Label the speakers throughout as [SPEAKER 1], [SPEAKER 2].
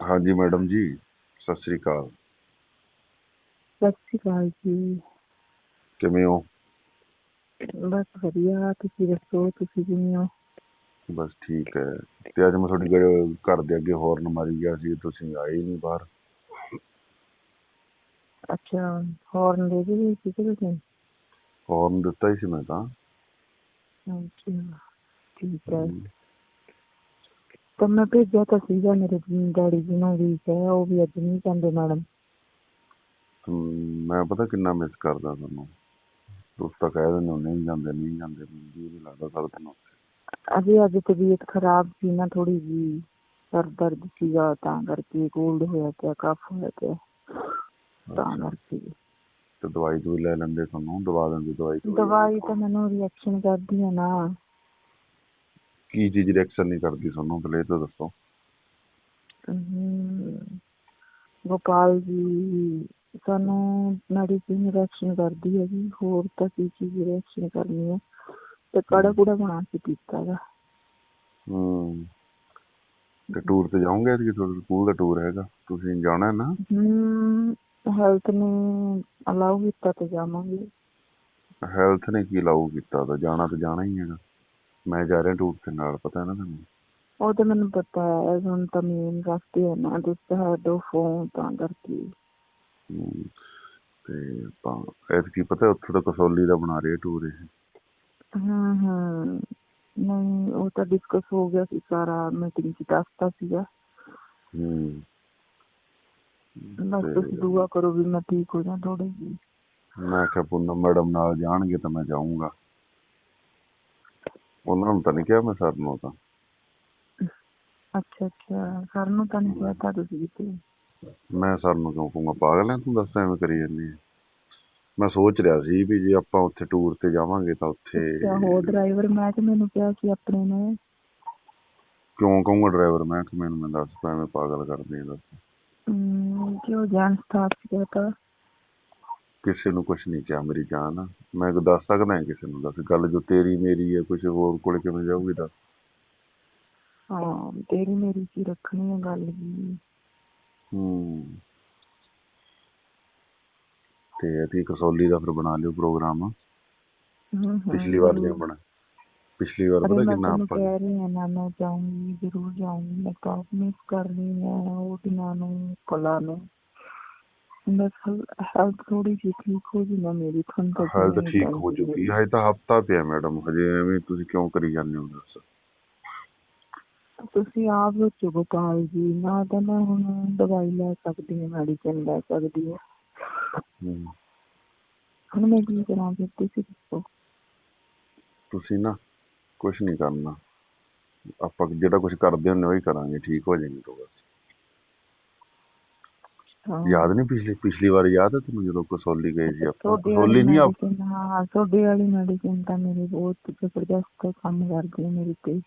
[SPEAKER 1] ਹਾਂਜੀ ਮੈਡਮ ਜੀ ਸਤਿ ਸ੍ਰੀ ਅਕਾਲ।
[SPEAKER 2] ਸਤਿ ਸ਼੍ਰੀ ਅਕਾਲ ਜੀ।
[SPEAKER 1] ਕਿਵੇਂ ਹੋ?
[SPEAKER 2] ਬਸ ਵਧੀਆ ਤੁਸੀਂ ਦੱਸੋ ਤੁਸੀਂ ਕਿਵੇਂ ਹੋ?
[SPEAKER 1] ਬਸ ਠੀਕ ਹੈ। ਤੇ ਅੱਜ ਮੈਂ ਤੁਹਾਡੀ ਗ- ਘਰ ਦੇ ਅੱਗੇ ਹੌਰਨ ਮਾਰੀ ਗਿਆ ਸੀ ਤੁਸੀਂ ਆਏ ਹੀ ਨਹੀਂ ਬਾਹਰ।
[SPEAKER 2] ਅੱਛਾ ਹੌਰਨ ਦੇ ਜੀ ਕਿਸੇ ਤੁਸੀਂ?
[SPEAKER 1] ਹੌਰਨ ਦਿੱਤਾ ਹੀ ਸੀ ਮੈਂ ਤਾਂ।
[SPEAKER 2] ਅੱਛਾ ਠੀਕ ਹੈ। ਤਾਂ ਮੈਂ ਭੇਜਿਆ ਤਾਂ ਸੀਗਾ ਮੇਰੇ ਡੈਡੀ ਜੀ ਨੂੰ ਵੀ ਹੈ ਉਹ ਵੀ ਅੱਜ ਨਹੀਂ ਜਾਂਦੇ ਮੈਡਮ
[SPEAKER 1] ਮੈਂ ਪਤਾ ਕਿੰਨਾ ਮਿਸ ਕਰਦਾ ਤੁਹਾਨੂੰ। ਤੁਸੀਂ ਤਾਂ ਕਹਿ ਦਿੰਦੇ ਹੋ ਨਹੀਂ ਜਾਂਦੇ ਨਹੀਂ ਜਾਂਦੇ ਜੀ ਨਹੀਂ ਲੱਗਦਾ ਸਾਰਾ ਉੱਥੇ
[SPEAKER 2] ਅਜੇ ਅੱਜ ਤਬੀਅਤ ਖਰਾਬ ਸੀ ਨਾ ਥੋੜੀ ਜੀ ਸਰ ਦਰਦ ਸੀਗਾ ਤਾਂ ਕਰਕੇ ਕੋਲਡ ਹੋਇਆ ਪਿਆ ਕਫ ਹੋਇਆ ਪਿਆ। ਤਾਂ ਕਰਕੇ।
[SPEAKER 1] ਤੇ ਦਵਾਈ ਦੂਈ ਲੈ ਲੈਂਦੇ ਤੁਹਾਨੂੰ? ਦਵਾ ਦਿੰਦੇ ਦਵਾਈ ਦਵੂਈ।
[SPEAKER 2] ਦਵਾਈ ਤਾਂ ਮੈਨੂੰ ਰਿਐਕਸ਼ਨ ਕਰਦੀ ਹੈ ਨਾ।
[SPEAKER 1] ਕੀ ਚੀਜ਼ ਰਿਐਕਸ਼ਨ ਨਹੀਂ ਕਰਦੀ ਤੁਹਾਨੂੰ ਪਹਿਲੇ ਇਹ ਤਾਂ ਦੱਸੋ।
[SPEAKER 2] ਹਮ, ਗੋਪਾਲ ਜੀ ਸਾਨੂੰ ਮੈਡੀਸਿਨ ਰਿਐਕਸ਼ਨ ਕਰਦੀ ਹੈ ਜੀ ਹੋਰ ਤਾਂ ਕੀ ਚੀਜ਼ ਰਿਐਕਸ਼ਨ ਕਰਨੀ ਹੈ? ਤੇ ਕੜਾ ਕੁੜਾ ਬਣਾ ਕੇ ਪੀਤਾ ਗਾ।
[SPEAKER 1] ਹੂੰ ਤੇ ਟੂਰ ਤੇ ਜਾਓਗੇ ਕਿ ਤੁਹਾਡੇ ਸਕੂਲ ਦਾ ਟੂਰ ਹੈਗਾ? ਤੁਸੀਂ ਜਾਣਾ ਹੈ ਨਾ?
[SPEAKER 2] ਹਮ ਹੈਲਥ ਨੇ ਅਲਾਉ ਕੀਤਾ ਤੇ ਜਾਵਾਂਗੇ।
[SPEAKER 1] ਹੈਲਥ ਨੇ ਕੀ ਲਾਗੂ ਕੀਤਾ ਤਾਂ ਜਾਣਾ ਤਾਂ ਜਾਣਾ ਹੀ ਹੈਗਾ। ਮੈਂ ਜਾ ਰਿਹਾ ਟੂਰ ਤੇ ਨਾਲ ਪਤਾ ਹੈ ਨਾ ਤੁਹਾਨੂੰ
[SPEAKER 2] ਉਹ ਤਾਂ ਮੈਨੂੰ ਪਤਾ ਹੈ ਹੁਣ ਤਾਂ ਮੇਨ ਰਸਤੇ ਹੈ ਨਾ ਹੈ ਦੋ ਫੋਨ ਤਾਂ ਕਰਕੇ।
[SPEAKER 1] ਹਮ, ਤੇ ਆਪਾਂ ਐਤਕੀ ਪਤਾ ਉੱਥੇ ਤਾਂ ਕਸੌਲੀ ਦਾ ਬਣਾ ਰਹੇ ਟੂਰ ਇਹ?
[SPEAKER 2] ਹਾਂ ਹਾਂ। ਨਹੀਂ ਉਹ ਤਾਂ ਡਿਸਕਸ ਹੋ ਗਿਆ ਸੀ ਸਾਰਾ ਮੀਟਿੰਗ ਚ ਦੱਸਤਾ ਸੀਗਾ।
[SPEAKER 1] ਹੂੰ।
[SPEAKER 2] ਬਸ
[SPEAKER 1] ਤੇ
[SPEAKER 2] ਤੁਸੀਂ ਦੁਆ ਕਰੋ ਵੀ ਮੈਂ ਠੀਕ ਹੋ ਜਾ ਥੋੜੀ ਜੀ
[SPEAKER 1] ਮੈਂ ਕਿਹਾ ਪੂਨਮ ਮੈਡਮ ਨਾਲ ਜਾਣਗੇ ਤਾਂ ਮੈਂ ਜਾਊਂਗਾ। ਉਹਨਾਂ ਨੂੰ ਤਾਂ ਨਹੀਂ ਕਿਹਾ ਮੈਂ ਸਰ ਨੂੰ ਤਾਂ।
[SPEAKER 2] ਅੱਛਾ ਅੱਛਾ। ਸਰ ਨੂੰ ਤਾਂ ਨਹੀਂ ਕਿਹਾ ਤਾਂ ਤੁਸੀਂ ਕਿਤੇ।
[SPEAKER 1] ਮੈਂ ਸਰ ਨੂੰ ਕਿਉਂ ਕਹੂੰਗਾ ਪਾਗਲ ਹੈ ਤੂੰ ਦੱਸ ਐਵੇਂ ਕਰੀ ਜਾਂਦੀ ਹੈ ਮੈਂ ਸੋਚ ਰਿਹਾ ਸੀ ਵੀ ਜੇ ਆਪਾਂ ਉੱਥੇ ਟੂਰ ਤੇ ਜਾਵਾਂਗੇ ਤਾਂ ਉੱਥੇ
[SPEAKER 2] ਅੱਛਾ ਹੋਰ ਡਰਾਈਵਰ ਮੈਂ ਕਿ ਮੈਨੂੰ ਕਿਹਾ ਸੀ ਆਪਣੇ ਨੇ।
[SPEAKER 1] ਕਿਉਂ ਕਹੂੰਗਾ ਡਰਾਈਵਰ ਮੈਂ ਕਿ ਮੈਨੂੰ ਮੈਂ ਦੱਸ ਤੂੰ ਐਵੇਂ ਪਾਗਲ ਕਰਦੀ ਹੈ ਦੱਸ।
[SPEAKER 2] ਕਿਉਂ ਜਾਨ ਸਟਾਫ ਕਿਹਾ ਤਾਂ।
[SPEAKER 1] ਕਿਸੇ ਨੂੰ ਕੁਝ ਨਹੀਂ ਕਿਹਾ ਮੇਰੀ ਜਾਨ ਮੈਂ ਕੋ ਦੱਸ ਸਕਦਾ ਹਾਂ ਕਿਸੇ ਨੂੰ ਦੱਸ। ਗੱਲ ਜੋ ਤੇਰੀ ਮੇਰੀ ਹੈ ਕੁਝ ਹੋਰ ਕੋਲ ਕਿਵੇਂ ਜਾਊਗੀ ਦੱਸ।
[SPEAKER 2] ਹਾਂ ਤੇਰੀ ਮੇਰੀ ਕੀ ਰੱਖਣੀ ਹੈ ਗੱਲ ਜੀ?
[SPEAKER 1] ਹੂੰ। ਤੇ ਅਤੀ ਕਸੌਲੀ ਦਾ ਫਿਰ ਬਣਾ ਲਿਓ ਪ੍ਰੋਗਰਾਮ। ਪਿਛਲੀ ਵਾਰ। ਜਿਹਾ ਬਣਾ। ਪਿਛਲੀ ਵਾਰ ਪਤਾ ਕਿੰਨਾ ਆਪਾਂ
[SPEAKER 2] ਕਹਿ ਰਹੀ ਹਾਂ ਨਾ ਮੈਂ ਜਾਊਂਗੀ ਜ਼ਰੂਰ ਜਾਊਂਗੀ। ਮੈਂ ਕਾਫ ਮਿਸ ਕਰ ਰਹੀ ਹਾਂ ਉਹ ਦਿਨਾਂ ਨੂੰ ਪਲਾਂ ਨੂੰ। ਜਿਹੀ ਠੀਕ ਹੋ ਜੀ ਨਾ ਮੇਰੀ ਤੁਹਾਨੂੰ ਤਾਂ
[SPEAKER 1] ਹਾਲ ਤਾਂ
[SPEAKER 2] ਜਿਵੇਂ
[SPEAKER 1] ਠੀਕ ਹੋ ਚੁੱਕੀ ਹੈ ਹਜੇ ਤਾਂ ਹਫਤਾ ਪਿਆ ਮੈਡਮ ਹਜੇ ਐਵੇਂ ਤੁਸੀਂ ਕਿਉਂ ਕਰੀ ਜਾਂਦੇ ਹੋ ਦੱਸ
[SPEAKER 2] ਤੁਸੀਂ ਆਪ ਸੋਚੋ ਗੋਪਾਲ ਜੀ ਨਾ ਤਾਂ ਮੈਂ ਹੁਣ ਦਵਾਈ ਲੈ ਸਕਦੀ ਹਾਂ ਮੈਡੀਸਿਨ ਲੈ ਸਕਦੀ ਹਾਂ
[SPEAKER 1] ਹੂੰ।
[SPEAKER 2] ਹੁਣ ਮੈਂ ਕੀ ਕਰਾਂ ਫਿਰ ਤੁਸੀਂ ਦੱਸੋ
[SPEAKER 1] ਤੁਸੀਂ ਨਾ ਕੁਝ ਨਹੀਂ ਕਰਨਾ ਆਪਾਂ ਜਿਹੜਾ ਕੁਝ ਕਰਦੇ ਹੁੰਦੇ ਉਹੀ ਕਰਾਂਗੇ ਠੀਕ ਹੋ ਜਾਏਗੀ ਤੂੰ ਬਸ ਯਾਦ ਨਹੀਂ ਪਿਛਲੀ ਪਿਛਲੀ ਵਾਰ ਯਾਦ ਹੈ ਤੁਹਾਨੂੰ ਜਦੋਂ ਕਸੌਲੀ ਗਏ ਸੀ ਆਪਾਂ? ਕਸੌਲੀ ਨਹੀਂ ਆਪ
[SPEAKER 2] ਹਾਂ ਤੁਹਾਡੀ ਵਾਲੀ ਮੈਡੀਸਿਨ ਤਾਂ ਮੇਰੀ ਬਹੁਤ ਜ਼ਬਰਦਸਤ ਕੰਮ ਕਰਦੀ ਹੈ ਮੇਰੇ ਤੇ।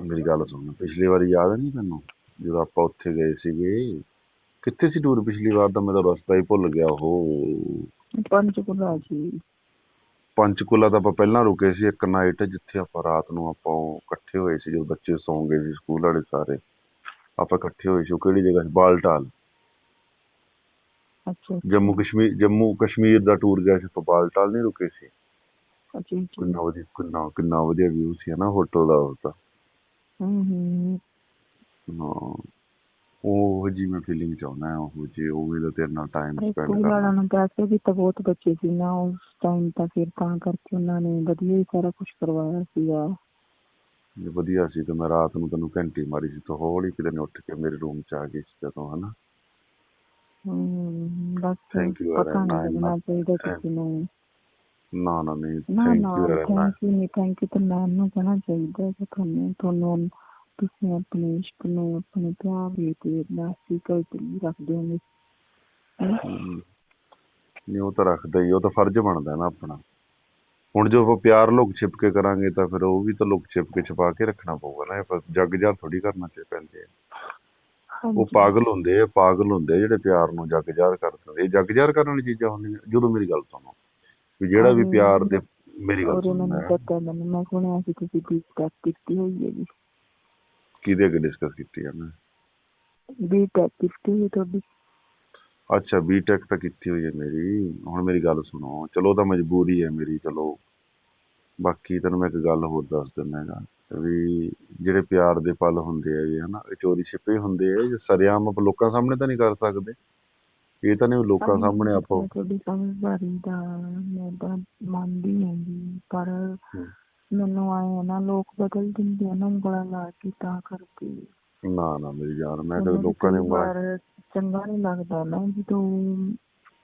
[SPEAKER 1] ਮੇਰੀ ਗੱਲ ਸੁਣ ਪਿਛਲੀ ਵਾਰੀ ਯਾਦ ਨਹੀਂ ਤੈਨੂੰ? ਜਦੋਂ ਆਪਾਂ ਉੱਥੇ ਗਏ ਸੀਗੇ। ਕਿੱਥੇ ਸੀ ਟੂਰ ਪਿਛਲੀ ਵਾਰ ਦਾ? ਮੈਂ ਤਾਂ ਰਸਤਾ ਹੀ ਭੁੱਲ ਗਿਆ ਉਹ
[SPEAKER 2] ਪੰਚਕੂਲਾ ਜੀ।
[SPEAKER 1] ਪੰਚਕੂਲਾ ਤਾਂ ਆਪਾਂ ਪਹਿਲਾਂ ਰੁਕੇ ਸੀ ਇੱਕ ਨਾਈਟ ਜਿੱਥੇ ਆਪਾਂ ਰਾਤ ਨੂੰ ਆਪਾਂ ਇਕੱਠੇ ਹੋਏ ਸੀ ਜਦੋਂ ਬੱਚੇ ਸੌਂ ਗਏ ਸੀ ਸਕੂਲ ਵਾਲੇ ਸਾਰੇ। ਆਪਾਂ ਇਕੱਠੇ ਹੋਏ ਸੀ ਉਹ ਕਿਹੜੀ ਜਗ੍ਹਾ ਸੀ? ਬਾਲਟਾਲ।
[SPEAKER 2] ਅੱਛਾ।
[SPEAKER 1] ਜੰਮੂ ਕਸ਼ਮੀਰ ਜੰਮੂ ਕਸ਼ਮੀਰ ਦਾ ਟੂਰ ਗਿਆ ਸੀ ਆਪਾਂ ਬਾਲਟਾਲ ਨਹੀਂ ਰੁਕੇ ਸੀ।
[SPEAKER 2] ਅੱਛਾ
[SPEAKER 1] ਕਿੰਨਾ ਵਧੀਆ ਕਿੰਨਾ ਕਿੰਨਾ ਵਧੀਆ ਵਿਊ ਸੀ ਨਾ ਹੋਟਲ ਦਾ ਉਹ ਤਾਂ
[SPEAKER 2] ਹੂੰ ਹੂੰ
[SPEAKER 1] ਉਹ ਜੀ ਮੈਂ ਫੀਲਿੰਗ ਚਾਹੁੰਦਾ ਉਹ ਜੀ ਉਹ ਵੀ ਤਾਂ ਤੇਰੇ ਨਾਲ ਟਾਈਮ ਸਪੈਂਡ ਕਰਨਾ
[SPEAKER 2] ਵਾਲਿਆਂ ਨੂੰ ਪੈਸੇ ਵੀ ਤਾਂ ਬਹੁਤ ਬਚੇ ਸੀ ਨਾ ਉਸ ਟਾਈਮ ਤਾਂ ਫਿਰ ਤਾਂ ਕਰਕੇ ਉਹਨਾਂ ਨੇ ਵਧੀਆ ਹੀ ਸਾਰਾ ਕੁਝ ਕਰਵਾਇਆ ਸੀਗਾ।
[SPEAKER 1] ਜੇ ਵਧੀਆ ਸੀ ਤੇ ਮੈਂ ਰਾਤ ਨੂੰ ਤੈਨੂੰ ਘੰਟੀ ਮਾਰੀ ਸੀ ਤਾਂ ਹੌਲੀ ਕਿਤੇ ਨੇ ਉੱਠ ਕੇ ਮੇਰੇ ਰੂਮ ਚ ਆ ਗਈ ਸੀ ਜਦੋਂ ਹਨਾ?
[SPEAKER 2] ਹੂੰ ਬਸ
[SPEAKER 1] Thank you,
[SPEAKER 2] ਪਤਾ ਨਹੀਂ. ਲੱਗਣਾ ਚਾਹੀਦਾ ਕਿਸੇ ਨੂੰ।
[SPEAKER 1] ਨਾ ਨਾ ਨਹੀਂ
[SPEAKER 2] ਨਾ
[SPEAKER 1] ਥੈਂਕ
[SPEAKER 2] ਨਾ
[SPEAKER 1] ਯੂ
[SPEAKER 2] ਥੈਂਕ ਯੂ ਨਹੀਂ ਥੈਂਕ ਯੂ ਤਾਂ ਮੈਮ ਨੂੰ ਕਹਿਣਾ ਚਾਹੀਦਾ ਕਿ ਤੁਹਾਨੂੰ ਤੁਹਾਨੂੰ ਤੁਸੀਂ ਆਪਣੇ ਇਸ਼ਕ ਨੂੰ ਆਪਣੇ ਪਿਆਰ ਲਈ ਤੇ ਨਾਸੀ ਤੇ ਰੱਖਦੇ ਹੋ
[SPEAKER 1] ਨਹੀਂ ਉਹ ਤਾਂ ਰੱਖਦਾ ਹੀ ਉਹ ਤਾਂ ਫਰਜ਼ ਬਣਦਾ ਨਾ ਆਪਣਾ। ਹੁਣ ਜੋ ਆਪਾਂ ਪਿਆਰ ਲੁਕ ਛਿਪ ਕੇ ਕਰਾਂਗੇ ਤਾਂ ਫਿਰ ਉਹ ਵੀ ਤਾਂ ਲੁਕ ਛਿਪ ਕੇ ਛਪਾ ਕੇ ਰੱਖਣਾ ਪਊਗਾ ਨਾ ਆਪਾਂ ਜੱਗ ਜਾਰ ਥੋੜੀ ਕਰਨਾ ਚਾਹੀਦਾ ਪੈਂਦੇ ਆ। ਉਹ ਪਾਗਲ ਹੁੰਦੇ ਆ ਪਾਗਲ ਹੁੰਦੇ ਜਿਹੜੇ ਪਿਆਰ ਨੂੰ ਜੱਗ ਜਾਰ ਕਰ ਦਿੰਦੇ ਇਹ ਜੱਗ ਜਾਰ ਕਰਨ ਵਾਲੀ ਚੀਜ਼ਾਂ ਹੁੰਦੀਆਂ ਜਦੋਂ ਮੇਰੀ ਗੱਲ ਸੁਣੋ ਵੀ ਜਿਹੜਾ ਵੀ। ਪਿਆਰ ਦੇ ਮੇਰੀ ਗੱਲ ਸੁਣੋ
[SPEAKER 2] ਮੈਨੂੰ
[SPEAKER 1] ਮੈਂ
[SPEAKER 2] ਪਤਾ ਮੈਨੂੰ ਮੈਂ ਸੁਣਿਆ ਸੀ ਤੁਸੀਂ ਬੀਟੈਕ ਕੀਤੀ ਹੋਈ ਹੈ ਜੀ।
[SPEAKER 1] ਕਿਹਦੇ ਅੱਗੇ ਡਿਸਕਸ ਕੀਤੀ ਆ ਮੈਂ?
[SPEAKER 2] ਬੀ ਟੈਕ ਕੀਤੀ ਹੋਈ ਤੁਹਾਡੀ।
[SPEAKER 1] ਅੱਛਾ ਬੀਟੈਕ ਤਾਂ ਕੀਤੀ ਹੋਈ ਹੈ ਮੇਰੀ। ਹੁਣ ਮੇਰੀ ਗੱਲ ਸੁਣੋ। ਚਲੋ ਤਾਂ ਮਜਬੂਰੀ ਹੈ ਮੇਰੀ ਚਲੋ। ਬਾਕੀ ਤੈਨੂੰ ਮੈਂ ਇੱਕ ਗੱਲ ਹੋਰ ਦੱਸ ਦਿੰਦਾ ਹੈਗਾ ਵੀ ਜਿਹੜੇ ਪਿਆਰ ਦੇ ਪਲ ਹੁੰਦੇ ਆ ਜੀ ਹਨਾ ਇਹ ਚੋਰੀ ਛਿਪੇ ਹੁੰਦੇ ਆ ਜੇ ਸਰਿਆਮ ਆਪਾਂ ਲੋਕਾਂ ਸਾਹਮਣੇ ਤਾਂ ਨਹੀਂ ਕਰ ਸਕਦੇ। ਇਹ ਤਾਂ ਨਹੀਂ ਲੋਕਾਂ ਸਾਹਮਣੇ ਆਪਾਂ
[SPEAKER 2] ਤੁਹਾਡੀ ਸਮਝਦਾਰੀ ਦਾ ਮੈਂ ਤਾਂ ਮੰਨਦੀ ਹਾਂ ਜੀ ਪਰ। ਮੈਨੂੰ ਆਏ ਨਾ ਲੋਕ ਬਦਲ ਦਿੰਦੇ ਆ ਨਾ ਉਂਗਲਾਂ ਲਾ ਕੇ ਤਾਂ ਕਰਕੇ।
[SPEAKER 1] ਨਾ ਨਾ ਮੇਰੀ ਜਾਨ ਮੈਂ
[SPEAKER 2] ਮੈਨੂੰ
[SPEAKER 1] ਕਦੇ
[SPEAKER 2] ਵੀ
[SPEAKER 1] ਲੋਕਾਂ ਨੇ ਉਂਗਲਾਂ
[SPEAKER 2] ਵਾਰ ਚੰਗਾ ਨਹੀਂ ਲੱਗਦਾ ਨਾ ਜਦੋਂ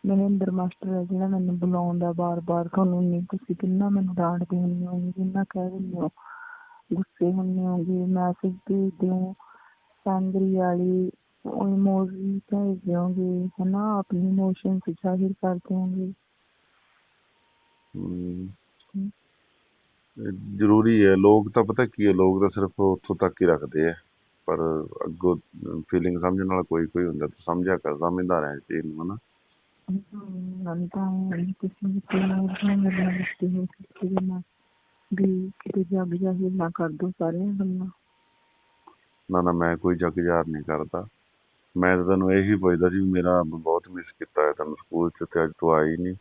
[SPEAKER 2] ਮਨਿੰਦਰ ਮਾਸਟਰ ਹੈ ਜਿਹੜਾ ਮੈਨੂੰ ਬੁਲਾਉਂਦਾ ਬਾਰ-ਬਾਰ ਤੁਹਾਨੂੰ ਨਹੀਂ ਤੁਸੀਂ ਕਿੰਨਾ ਮੈਨੂੰ ਡਾਂਟਦੇ ਹੁੰਦੇ ਹੋ ਕਿੰਨਾ ਕਹਿ ਦਿੰਦੇ ਹੋ ਗੁੱਸੇ ਹੁੰਦੇ ਹੋਗੇ ਮੈਸੇਜ ਭੇਜਦੇ ਹੋ ਸੰਗਰੀ ਵਾਲੀ ਉਹ ਇਮੋਜੀ ਭੇਜਦੇ ਹੋਗੇ ਹਨਾ ਆਪਣੀ ਇਮੋਸ਼ਨਸ ਜ਼ਾਹਿਰ ਕਰਦੇ ਹੋਗੇ
[SPEAKER 1] ਹਮ,
[SPEAKER 2] ਹਮ।
[SPEAKER 1] ਇਹ ਜ਼ਰੂਰੀ ਹੈ ਲੋਕ ਤਾਂ ਪਤਾ ਕੀ ਹੈ ਲੋਕ ਤਾਂ ਸਿਰਫ ਉੱਥੋਂ ਤੱਕ ਹੀ ਰੱਖਦੇ ਆ ਪਰ ਅੱਗੋਂ ਫੀਲਿੰਗ ਸਮਝਣ ਵਾਲਾ ਕੋਈ ਕੋਈ ਹੁੰਦਾ ਤਾਂ ਸਮਝਿਆ ਕਰ ਸਮਝਦਾ ਰਹਿਣਾ ਚੀਜ਼ ਨੂੰ ਹਨਾ?
[SPEAKER 2] ਨੂੰ ਨਾ ਮੇਰਾ ਲਿਖਤੀ ਹੋ ਕਿ ਨਾ ਵੀ ਕਿਤੇ ਜੱਗ ਜ਼ਾਹਿਰ ਨਾ ਕਰ ਦੋ ਸਾਰੀਆਂ ਗੱਲਾਂ।
[SPEAKER 1] ਨਾ ਨਾ ਮੈਂ ਕੋਈ ਜੱਗ ਜ਼ਾਹਰ ਨਹੀਂ ਕਰਦਾ। ਮੈਂ ਤਾਂ ਤੈਨੂੰ ਇਹੀ ਪੁੱਛਦਾ ਸੀ ਮੇਰਾ ਬਹੁਤ ਮਿਸ ਕੀਤਾ ਹੈ ਤੈਨੂੰ ਸਕੂਲ ਚ ਤੇ ਅੱਜ ਤੂੰ ਆਈ ਨਹੀਂ।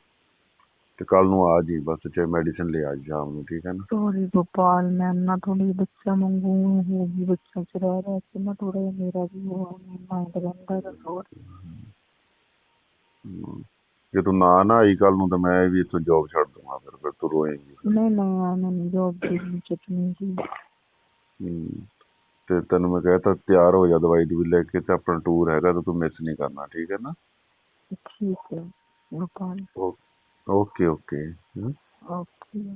[SPEAKER 1] ਤੇ ਕੱਲ ਨੂੰ ਆ ਜੀ ਬਸ ਚਾਹੇ ਮੈਡੀਸਿਨ ਲੈ ਆ ਜੀ ਸ਼ਾਮ ਨੂੰ ਠੀਕ ਹੈ ਨਾ?
[SPEAKER 2] ਸੋਰੀ ਗੋਪਾਲ ਮੈਂ ਨਾ ਥੋੜੀ ਬੱਚਾ ਮੰਗੂ ਹੋ ਗਈ ਬੱਚਾ ਚ ਰਹਿ ਰਿਹਾ ਸੀ ਨਾ ਥੋੜਾ ਜਿਹਾ ਮੇਰਾ ਵੀ ਉਹ ਮਾਈਂਡ ਰਹਿੰਦਾ ਤਾਂ ਹੋਰ।
[SPEAKER 1] ਹਮ, ਜੇ ਤੂੰ ਨਾ ਨਾ ਆਈ ਕੱਲ ਨੂੰ ਤਾਂ ਮੈਂ ਵੀ ਇੱਥੋਂ ਜੌਬ ਛੱਡ ਦੂੰਗਾ ਫਿਰ ਫਿਰ ਤੂੰ ਰੋਏਂਗੀ
[SPEAKER 2] ਨਹੀਂ ਨਹੀਂ ਆ ਮੈਨੂੰ ਜੋਬ ਦੀ ਚਟਨੀ ਜੀ
[SPEAKER 1] ਹਮ, ਤੇ ਤੈਨੂੰ ਮੈਂ ਕਹਿ ਤਾ ਤਿਆਰ ਹੋ ਜਾ ਦਵਾਈ ਦੂਈ ਲੈ ਕੇ ਤੇ ਆਪਣਾ ਟੂਰ ਹੈਗਾ ਤਾਂ ਤੂੰ ਮਿਸ ਨਹੀਂ ਕਰਨਾ ਠੀਕ ਹੈ ਨਾ?
[SPEAKER 2] ਠੀਕ ਹੈ Gopal.
[SPEAKER 1] Okay okay hmm.
[SPEAKER 2] Okay